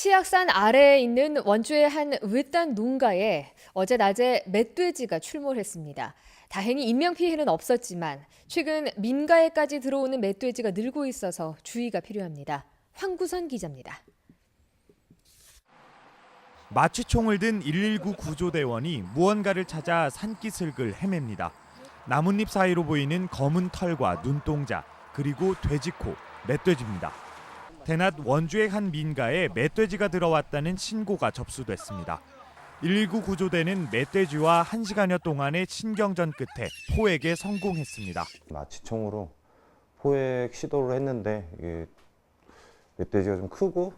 치악산 아래에 있는 원주의 한 외딴 농가에 어제 낮에 멧돼지가 출몰했습니다. 다행히 인명피해는 없었지만 최근 민가에까지 들어오는 멧돼지가 늘고 있어서 주의가 필요합니다. 황구선 기자입니다. 마취총을 든 119 구조대원이 무언가를 찾아 산기슭을 헤맵니다. 나뭇잎 사이로 보이는 검은 털과 눈동자, 그리고 돼지코, 멧돼지입니다. 대낮 원주의 한 민가에 멧돼지가 들어왔다는 신고가 접수됐습니다. 119 구조대는 멧돼지와 1시간여 동안의 신경전 끝에 포획에 성공했습니다. 마취총으로 포획 시도를 했는데 이게 멧돼지가 좀 크고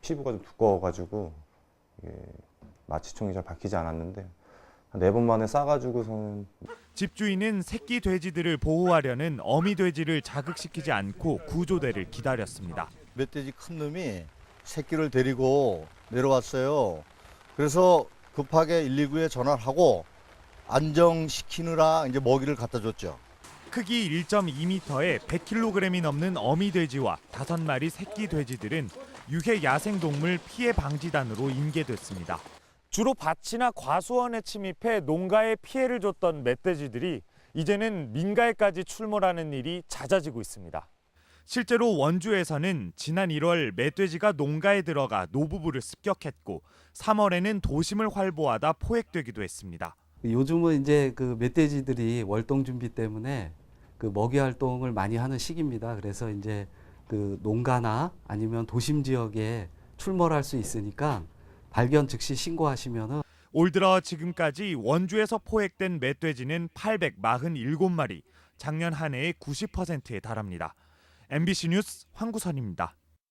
피부가 좀 두꺼워가지고 마취총이 잘 박히지 않았는데 한네번 만에 싸가지고서는 집주인은 새끼 돼지들을 보호하려는 어미 돼지를 자극시키지 않고 구조대를 기다렸습니다. 멧돼지 큰 놈이 새끼를 데리고 내려왔어요. 그래서 급하게 119에 전화를 하고 안정시키느라 이제 먹이를 갖다 줬죠. 크기 1.2m에 100kg이 넘는 어미 돼지와 5마리 새끼 돼지들은 유해 야생동물 피해 방지단으로 인계됐습니다. 주로 밭이나 과수원에 침입해 농가에 피해를 줬던 멧돼지들이 이제는 민가에까지 출몰하는 일이 잦아지고 있습니다. 실제로 원주에서는 지난 1월 멧돼지가 농가에 들어가 노부부를 습격했고 3월에는 도심을 활보하다 포획되기도 했습니다. 요즘은 이제 그 멧돼지들이 월동 준비 때문에 그 먹이 활동을 많이 하는 시기입니다. 그래서 이제 그 농가나 아니면 도심 지역에 출몰할 수 있으니까 발견 즉시 신고하시면은 올 들어 지금까지 원주에서 포획된 멧돼지는 847마리, 작년 한 해의 90%에 달합니다. MBC 뉴스 황구선입니다.